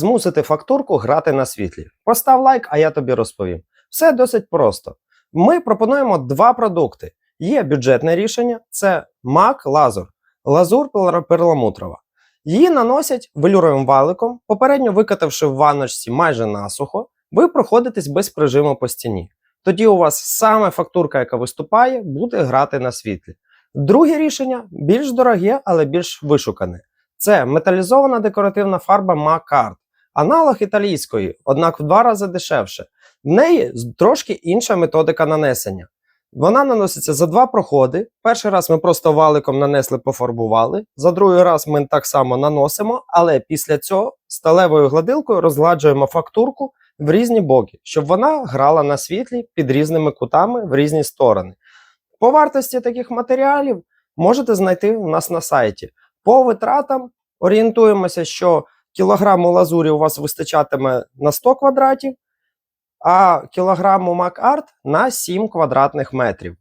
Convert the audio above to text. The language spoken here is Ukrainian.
змусити фактурку грати на світлі. Постав лайк, а я тобі розповім. Все досить просто. Ми пропонуємо два продукти. Є бюджетне рішення це MAC Лазур, лазур перламутрова. Її наносять велюровим валиком, попередньо викатавши в ванночці майже насухо, ви проходитесь без прижиму по стіні. Тоді у вас саме фактурка, яка виступає, буде грати на світлі. Друге рішення більш дороге, але більш вишукане. Це металізована декоративна фарба Art, аналог італійської, однак в два рази дешевше. В неї трошки інша методика нанесення. Вона наноситься за два проходи. Перший раз ми просто валиком нанесли, пофарбували. За другий раз ми так само наносимо, але після цього сталевою гладилкою розгладжуємо фактурку в різні боки, щоб вона грала на світлі під різними кутами в різні сторони. По вартості таких матеріалів можете знайти у нас на сайті. По витратам орієнтуємося, що кілограму лазурі у вас вистачатиме на 100 квадратів, а кілограму Мак-Арт на 7 квадратних метрів.